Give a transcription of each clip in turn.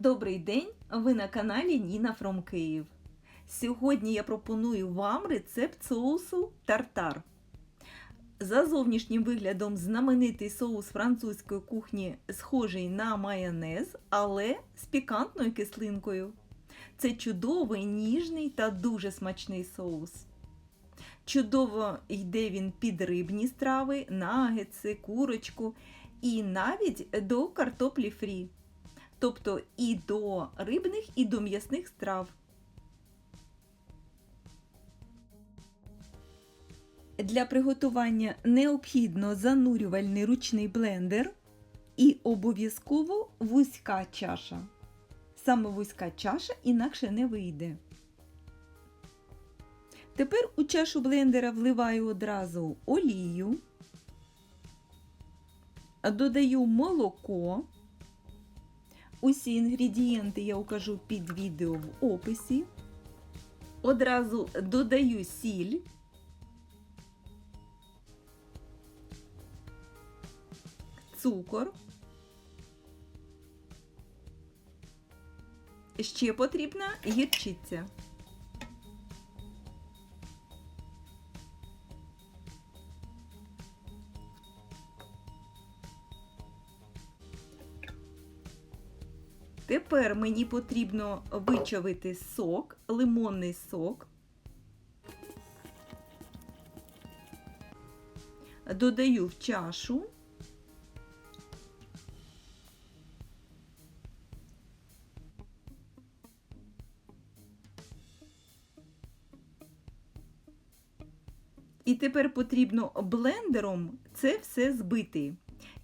Добрий день! Ви на каналі Ніна Фром Київ. Сьогодні я пропоную вам рецепт соусу тартар. За зовнішнім виглядом знаменитий соус французької кухні схожий на майонез, але з пікантною кислинкою. Це чудовий, ніжний та дуже смачний соус. Чудово йде він під рибні страви, нагетси, курочку і навіть до картоплі фрі тобто і до рибних, і до м'ясних страв. Для приготування необхідно занурювальний ручний блендер і обов'язково вузька чаша. Саме вузька чаша інакше не вийде. Тепер у чашу блендера вливаю одразу олію, додаю молоко. Усі інгредієнти я укажу під відео в описі. Одразу додаю сіль. Цукор. Ще потрібна гірчиця. Тепер мені потрібно вичавити сок, лимонний сок. Додаю в чашу. І тепер потрібно блендером це все збити.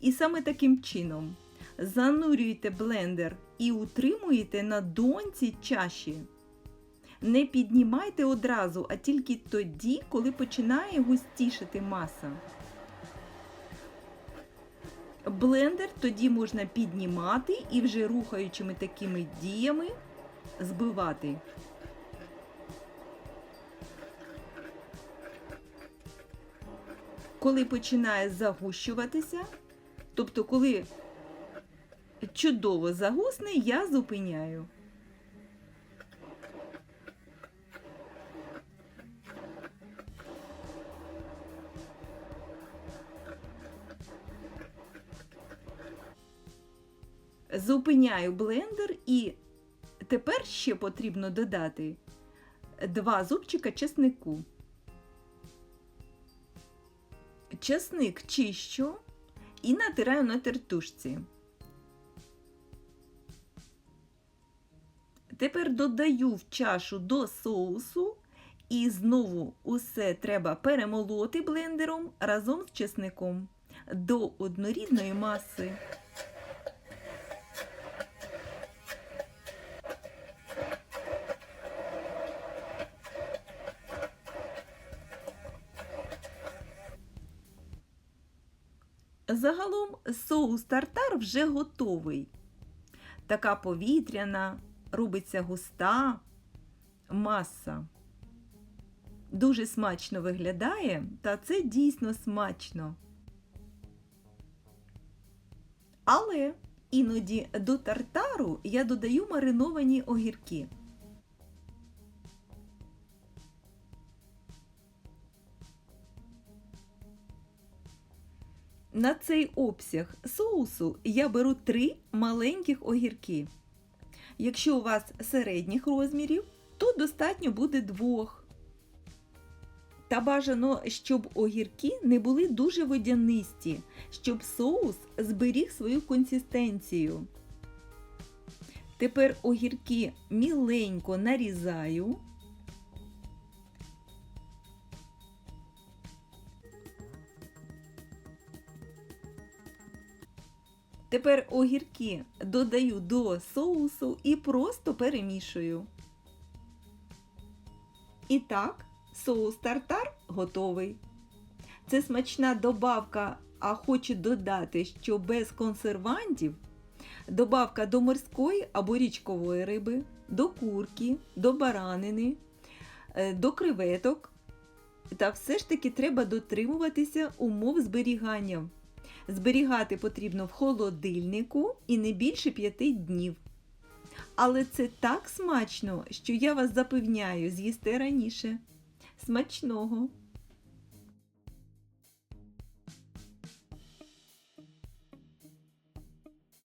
І саме таким чином занурюєте блендер і утримуєте на донці чаші. Не піднімайте одразу, а тільки тоді, коли починає густішати маса. Блендер тоді можна піднімати і вже рухаючими такими діями збивати. Коли починає загущуватися, тобто коли чудово загусне, я зупиняю. Зупиняю блендер і тепер ще потрібно додати два зубчика чеснику. Чесник чищу і натираю на тертушці. Тепер додаю в чашу до соусу і знову усе треба перемолоти блендером разом з чесником до однорідної маси. Загалом соус тартар вже готовий. Така повітряна, робиться густа маса. Дуже смачно виглядає, та це дійсно смачно. Але іноді до тартару я додаю мариновані огірки. На цей обсяг соусу я беру три маленьких огірки. Якщо у вас середніх розмірів, то достатньо буде двох. Та бажано, щоб огірки не були дуже водянисті, щоб соус зберіг свою консистенцію. Тепер огірки міленько нарізаю. Тепер огірки додаю до соусу і просто перемішую. І так, соус тартар готовий. Це смачна добавка, а хочу додати, що без консервантів добавка до морської або річкової риби, до курки, до баранини, е, до креветок. Та все ж таки треба дотримуватися умов зберігання. Зберігати потрібно в холодильнику і не більше 5 днів. Але це так смачно, що я вас запевняю, з'їсти раніше. Смачного!